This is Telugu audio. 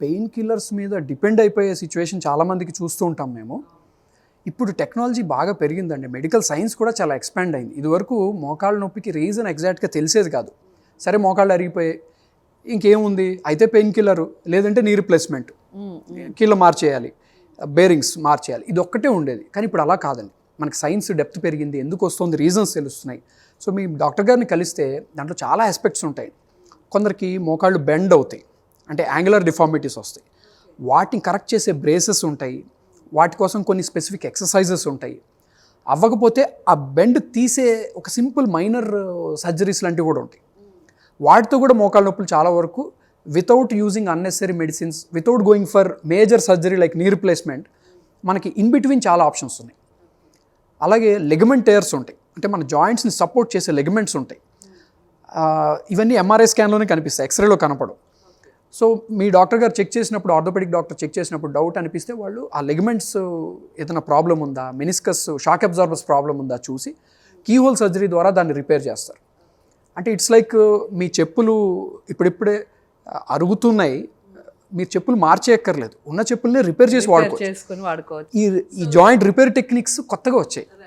పెయిన్ కిల్లర్స్ మీద డిపెండ్ అయిపోయే సిచ్యువేషన్ చాలామందికి చూస్తూ ఉంటాం మేము. ఇప్పుడు టెక్నాలజీ బాగా పెరిగిందండి. మెడికల్ సైన్స్ కూడా చాలా ఎక్స్పాండ్ అయింది. ఇదివరకు మోకాళ్ళ నొప్పికి రీజన్ ఎగ్జాక్ట్గా తెలిసేది కాదు. సరే మోకాళ్ళు అరిగిపోయాయి. ఇంకేముంది? అయితే పెయిన్ కిల్లర్ లేదంటే నీ రిప్లేస్మెంట్. కీళ్ళ మార్చేయాలి. బేరింగ్స్ మార్చేయాలి. ఇది ఒక్కటే ఉండేది. కానీ ఇప్పుడు అలా కాదండి. మనకి సైన్స్ డెప్త్ పెరిగింది. ఎందుకు వస్తుంది? రీజన్స్ తెలుస్తున్నాయి. సో మీ డాక్టర్ గారిని కలిస్తే దాంట్లో చాలా ఆస్పెక్ట్స్ ఉంటాయి. కొందరికి మోకాళ్ళు బెండ్ అవుతాయి. అంటే యాంగులర్ డిఫార్మిటీస్ వస్తాయి. వాటిని కరెక్ట్ చేసే బ్రేసెస్ ఉంటాయి. వాటి కోసం కొన్ని స్పెసిఫిక్ ఎక్సర్సైజెస్ ఉంటాయి. అవ్వకపోతే ఆ బెండ్ తీసే ఒక సింపుల్ మైనర్ సర్జరీస్ లాంటివి కూడా ఉంటాయి. వాటితో కూడా మోకాళ్ళ నొప్పులు చాలా వరకు without using unnecessary medicines without going for major surgery like knee replacement మనకి ఇన్ బిట్వీన్ చాలా ఆప్షన్స్ ఉన్నాయి. అలాగే లెగమెంట్ టేర్స్ ఉంటాయి. అంటే మన జాయింట్స్ని సపోర్ట్ చేసే లెగమెంట్స్ ఉంటాయి. ఇవన్నీ ఎంఆర్ఐ స్కాన్లోనే కనిపిస్తాయి. ఎక్స్రేలో కనపడవు. సో మీ డాక్టర్ గారు చెక్ చేసినప్పుడు ఆర్థోపెడిక్ డాక్టర్ చెక్ చేసినప్పుడు డౌట్ అనిపిస్తే వాళ్ళు ఆ లెగమెంట్స్ ఏదైనా ప్రాబ్లం ఉందా? మెనిస్కస్ షాక్ అబ్జార్బర్స్ ప్రాబ్లం ఉందా? చూసి కీహోల్ సర్జరీ ద్వారా దాన్ని రిపేర్ చేస్తారు. అంటే ఇట్స్ లైక్ మీ చెప్పులు ఇప్పుడిప్పుడే అరుగుతున్నాయి. మీరు చెప్పులు మార్చేయక్కర్లేదు. ఉన్న చెప్పుల్ని రిపేర్ చేసి వాడుకోవచ్చు. ఈ ఈ జాయింట్ రిపేర్ టెక్నిక్స్ కొత్తగా వచ్చాయి.